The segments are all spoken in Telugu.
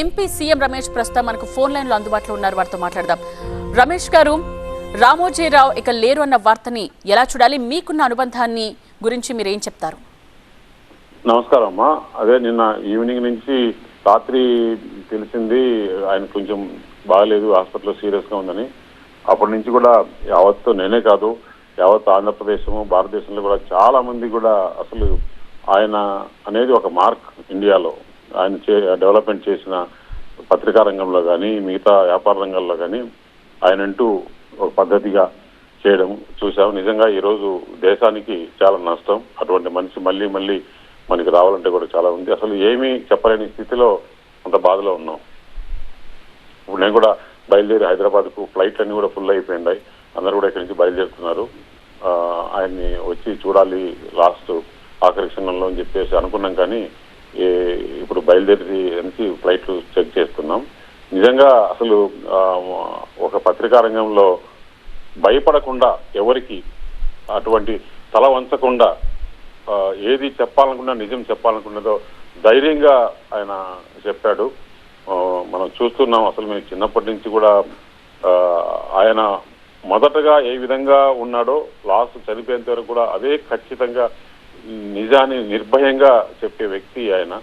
ఎంపీ సీఎం రమేష్ ప్రస్తుతం మనకు ఫోన్ లైన్లో అందుబాటులో ఉన్నారు. వారితో మాట్లాడదాం. రమేష్ గారు రామోజీరావు ఇక లేరు అన్న వార్తని ఎలా చూడాలి? మీకున్న అనుబంధాన్ని గురించి మీరు ఏం చెప్తారు? నమస్కారం అమ్మా. అదే నిన్న ఈవినింగ్ నుంచి రాత్రి తెలిసింది ఆయన కొంచెం బాగలేదు హాస్పిటల్లో సీరియస్గా ఉందని. అప్పటి నుంచి కూడా యావత్తు నేనే కాదు యావత్ ఆంధ్రప్రదేశము భారతదేశంలో కూడా చాలా మంది కూడా అసలు ఆయన అనేది ఒక మార్క్ ఇండియాలో. ఆయన చే డెవలప్మెంట్ చేసిన పత్రికా రంగంలో కానీ మిగతా వ్యాపార రంగాల్లో కానీ ఆయనంటూ ఒక పద్ధతిగా చేయడం చూసాం నిజంగా ఈరోజు దేశానికి చాలా నష్టం. అటువంటి మనిషి మళ్ళీ మళ్ళీ మనకి రావాలంటే కూడా చాలా ఉంది. అసలు ఏమీ చెప్పలేని స్థితిలో అంత బాధలో ఉన్నాం. ఇప్పుడు నేను కూడా బయలుదేరి హైదరాబాద్కు ఫ్లైట్ అన్ని కూడా ఫుల్ అయిపోయినాయి అందరూ కూడా ఇక్కడి నుంచి బయలుదేరుతున్నారు. ఆయన్ని వచ్చి చూడాలి లాస్ట్ ఆఖరి క్షణంలో అని చెప్పేసి అనుకున్నాం కానీ ఇప్పుడు బయలుదేరి నుంచి ఫ్లైట్లు చెక్ చేస్తున్నాం. నిజంగా అసలు ఒక పత్రికా రంగంలో భయపడకుండా ఎవరికి అటువంటి తల వంచకుండా ఏది చెప్పాలనుకున్నా నిజం చెప్పాలనుకున్నదో ధైర్యంగా ఆయన చెప్పాడు. మనం చూస్తున్నాం అసలు మేము చిన్నప్పటి నుంచి కూడా ఆయన మొదటగా ఏ విధంగా ఉన్నాడో లాస్ట్ చనిపోయేంత వరకు కూడా అదే ఖచ్చితంగా నిజాన్ని నిర్భయంగా చెప్పే వ్యక్తి ఆయన.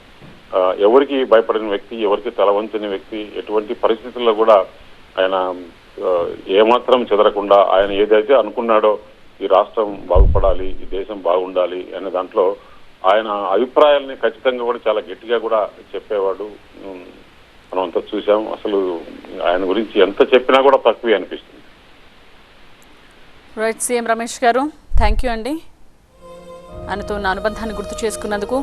ఎవరికి భయపడిన వ్యక్తి ఎవరికి తలవంచిన వ్యక్తి ఎటువంటి పరిస్థితుల్లో కూడా ఆయన ఏమాత్రం చెదరకుండా ఆయన ఏదైతే అనుకున్నాడో ఈ రాష్ట్రం బాగుపడాలి ఈ దేశం బాగుండాలి అనే దాంట్లో ఆయన అభిప్రాయాల్ని ఖచ్చితంగా కూడా చాలా గట్టిగా కూడా చెప్పేవాడు. మనం అంతా చూసాం అసలు ఆయన గురించి ఎంత చెప్పినా కూడా తక్కువే అనిపిస్తుంది. రైట్ సీఎం రమేష్ గారు థ్యాంక్ యూ అండి. ఆయనతో ఉన్న అనుబంధాన్ని గుర్తు చేసుకున్నందుకు